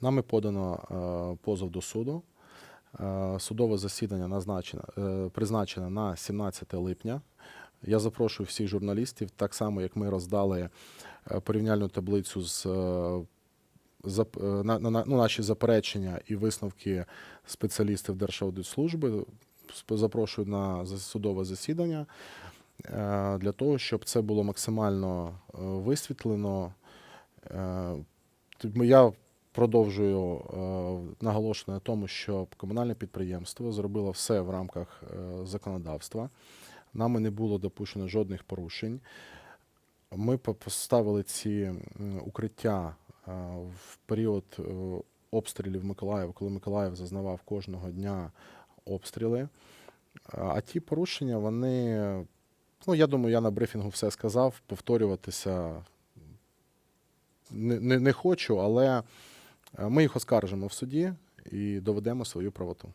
Нами подано е, позов до суду. Е, Судове засідання назначено, е, призначено на 17 липня. Я запрошую всіх журналістів, так само як ми роздали порівняльну таблицю з на, на, ну, наші заперечення і висновки спеціалістів Держаудитслужби. Запрошую на судове засідання для того, щоб це було максимально висвітлено. Я продовжую е, наголошувати на тому, що комунальне підприємство зробило все в рамках е, законодавства. Нами не було допущено жодних порушень. Ми поставили ці укриття е, в період обстрілів Миколаєва, коли Миколаїв зазнавав кожного дня обстріли. А ті порушення, вони, ну я думаю, я на брифінгу все сказав, повторюватися не, не, не хочу, але ми їх оскаржимо в суді і доведемо свою правоту.